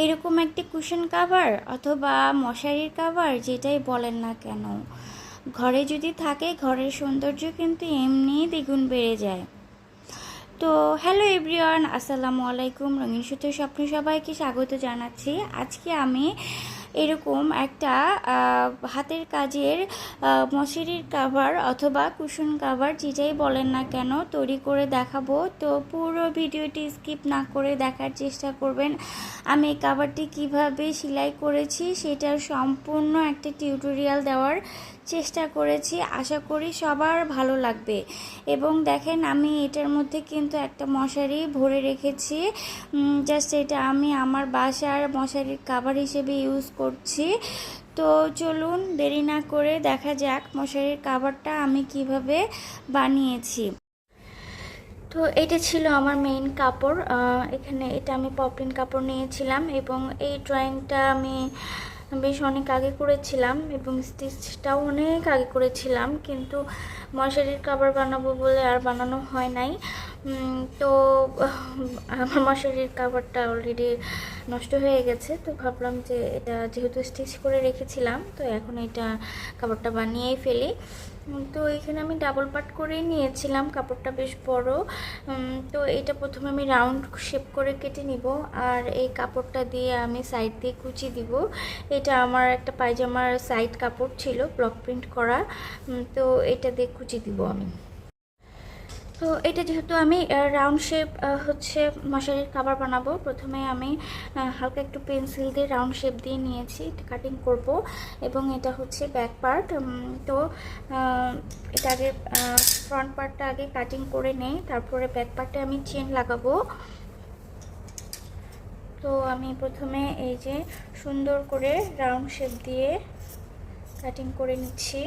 এইরকম একটি cushion cover অথবা মশারির কাভার যেটাই বলেন না কেন। ঘরে যদি থাকে, ঘরের সৌন্দর্য কিন্তু এমনি দ্বিগুণ বেড়ে যায়। তো হ্যালো এভরিওয়ান আসসালামু আলাইকুম। রঙিন সুতো স্বপ্ন সবাইকে স্বাগত জানাচ্ছি। আজকে আমি এরকম একটা হাতের কাজের মশারির কাভার অথবা কুশন কাভার যেটাই বলেন না কেন তৈরি করে দেখাবো। তো পুরো ভিডিওটি স্কিপ না করে দেখার চেষ্টা করবেন। আমি এই কাভারটি কীভাবে সেলাই করেছি সেটার সম্পূর্ণ একটা টিউটোরিয়াল দেওয়ার চেষ্টা করেছি। আশা করি সবার ভালো লাগবে। এবং দেখেন আমি এটার মধ্যে কিন্তু একটা মশারি ভরে রেখেছি। জাস্ট এটা আমি আমার বাসার মশারির কাভার হিসেবে ইউজ করছি। তো চলুন দেরি না করে দেখা যাক মশারির কাভারটা আমি কীভাবে বানিয়েছি। তো এটা ছিল আমার মেইন কাপড়। এখানে এটা আমি পপলিন কাপড় নিয়েছিলাম এবং এই ড্রয়িংটা আমি বেশ অনেক আগে করেছিলাম এবং স্টিচটাও অনেক আগে করেছিলাম, কিন্তু মশারির কাবার বানাবো বলে আর বানানো হয় নাই। তো আমার মশারির কাবারটা অলরেডি নষ্ট হয়ে গেছে, তো ভাবলাম যে এটা যেহেতু স্টিচ করে রেখেছিলাম, তো এখন এটা কাবারটা বানিয়েই ফেলি। তো এখানে আমি ডাবল পার্ট করেই নিয়েছিলাম, কাপড়টা বেশ বড়। তো এটা প্রথমে আমি রাউন্ড শেপ করে কেটে নিব, আর এই কাপড়টা দিয়ে আমি সাইড দিয়ে কুচি দিব। এটা আমার একটা পায়জামার সাইড কাপড় ছিল ব্লক প্রিন্ট করা। তো এটা দিয়ে কুচি দিব আমি। তো এটা যেহেতু আমি রাউন্ড শেপ হচ্ছে মশারির কাবার বানাবো। প্রথমে আমি হালকা একটু পেন্সিল দিয়ে রাউন্ড শেপ দিয়ে নিয়েছি কাটিং করব। এবং এটা হচ্ছে ব্যাক পার্ট তো এটা আগে ফ্রন্ট পার্টটা আগে কাটিং করে নেই, তারপরে ব্যাক পার্টে আমি চেন লাগাবো। তো আমি প্রথমে এই যে সুন্দর করে রাউন্ড শেপ দিয়ে কাটিং করে নিচ্ছি।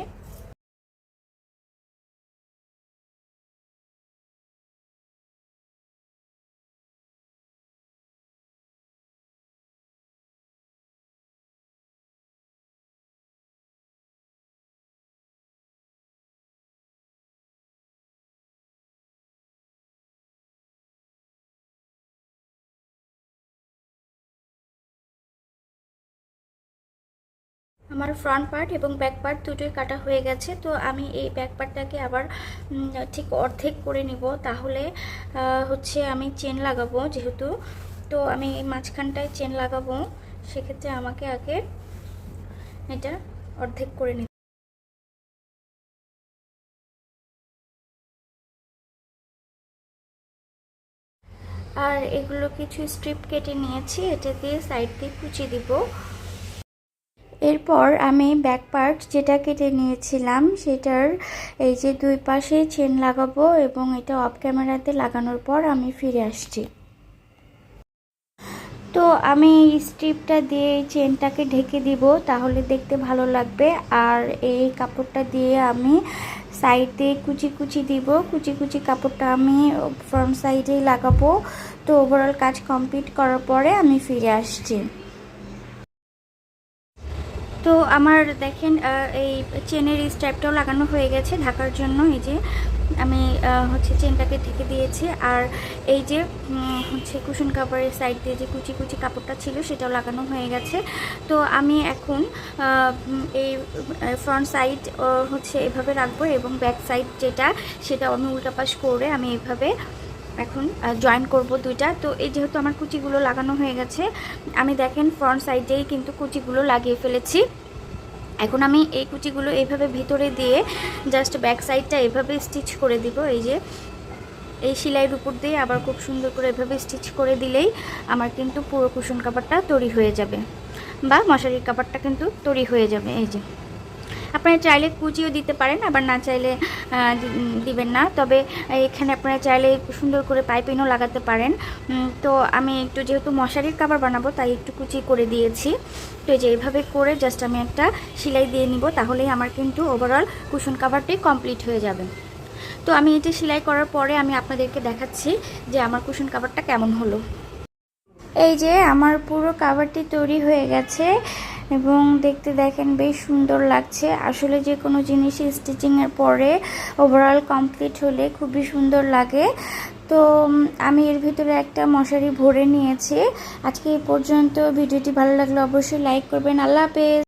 আমার ফ্রন্ট পার্ট এবং ব্যাক পার্ট দুটোই কাটা হয়ে গেছে, তো আমি এই ব্যাক পার্টটাকে আবার ঠিক অর্ধেক করে নিব। তাহলে হচ্ছে আমি চেন লাগাবো যেহেতু, তো আমি এই মাঝখানটায় চেন লাগাবো। সেক্ষেত্রে আমাকে আগে এটা অর্ধেক করে নিতে আর এগুলো কিছু স্ট্রিপ কেটে নিয়েছি এটা দিয়ে সাইড দিয়ে কুচি দিব। এরপর আমি ব্যাক পার্ট যেটা কেটে নিয়েছিলাম, সেটার এই যে দুই পাশে চেন লাগাবো এবং এটা অফ ক্যামেরাতে লাগানোর পর আমি ফিরে আসছি। তো আমি স্ট্রিপটা দিয়ে এই চেনটাকে ঢেকে দিব, তাহলে দেখতে ভালো লাগবে। আর এই কাপড়টা দিয়ে আমি সাইড কুচি কুচি দিব। কুচি কুচি কাপড়টা আমি ফ্রন্ট সাইডেই লাগাবো। তো ওভারঅল কাজ কমপ্লিট করার পরে আমি ফিরে আসছি। তো আমার দেখেন এই চেনের স্ট্র্যাপটাও লাগানো হয়ে গেছে ঢাকার জন্য। এই যে আমি হচ্ছে চেনটাকে ঢেকে দিয়েছি। আর এই যে হচ্ছে কুশন কাপড়ের সাইড দিয়ে যে কুচি কুচি কাপড়টা ছিল সেটাও লাগানো হয়ে গেছে। তো আমি এখন এই ফ্রন্ট সাইড হচ্ছে এভাবে রাখব এবং ব্যাক সাইড যেটা সেটা আমি উল্টাপাশ করে আমি এইভাবে এখন জয়েন করব দুইটা। তো এই যেহেতু আমার কুচিগুলো লাগানো হয়ে গেছে, আমি দেখেন ফ্রন্ট সাইডেই কিন্তু কুচিগুলো লাগিয়ে ফেলেছি। এখন আমি এই কুচিগুলো এইভাবে ভিতরে দিয়ে জাস্ট ব্যাক সাইডটা এভাবে স্টিচ করে দিব, এই যে। এই সেলাইয়ের উপর দিয়ে আবার খুব সুন্দর করে এভাবে স্টিচ করে দিলেই আমার কিন্তু পুরো কুশন কাপড়টা তৈরি হয়ে যাবে। বা মশারির কাপড়টা কিন্তু তৈরি হয়ে যাবে, এই যে। আপনারা চাইলে কুচিও দিতে পারেন, আবার না চাইলে দিবেন না। তবে এখানে আপনারা চাইলে সুন্দর করে পাইপিংও লাগাতে পারেন। তো আমি একটু যেহেতু মশারির কাবার বানাবো, তাই একটু কুচি করে দিয়েছি। তো এই যে এইভাবে করে জাস্ট আমি একটা সেলাই দিয়ে নিব, তাহলেই আমার কিন্তু ওভারঅল কুশন কাভারটি কমপ্লিট হয়ে যাবে। তো আমি এটি সেলাই করার পরে আমি আপনাদেরকে দেখাচ্ছি যে আমার কুশন কাভারটা কেমন হলো। এই যে আমার পুরো কাভারটি তৈরি হয়ে গেছে। এবং দেখতে দেখেন বেশ সুন্দর লাগছে। আসলে যে কোনো জিনিস স্টিচিংয়ের পরে ওভারঅল কমপ্লিট হলে খুবই সুন্দর লাগে। তো আমি এর ভিতরে একটা মশারি ভরে নিয়েছি। আজকে এই পর্যন্ত। ভিডিওটি ভালো লাগলে অবশ্যই লাইক করবেন। আল্লাহ হাফেজ।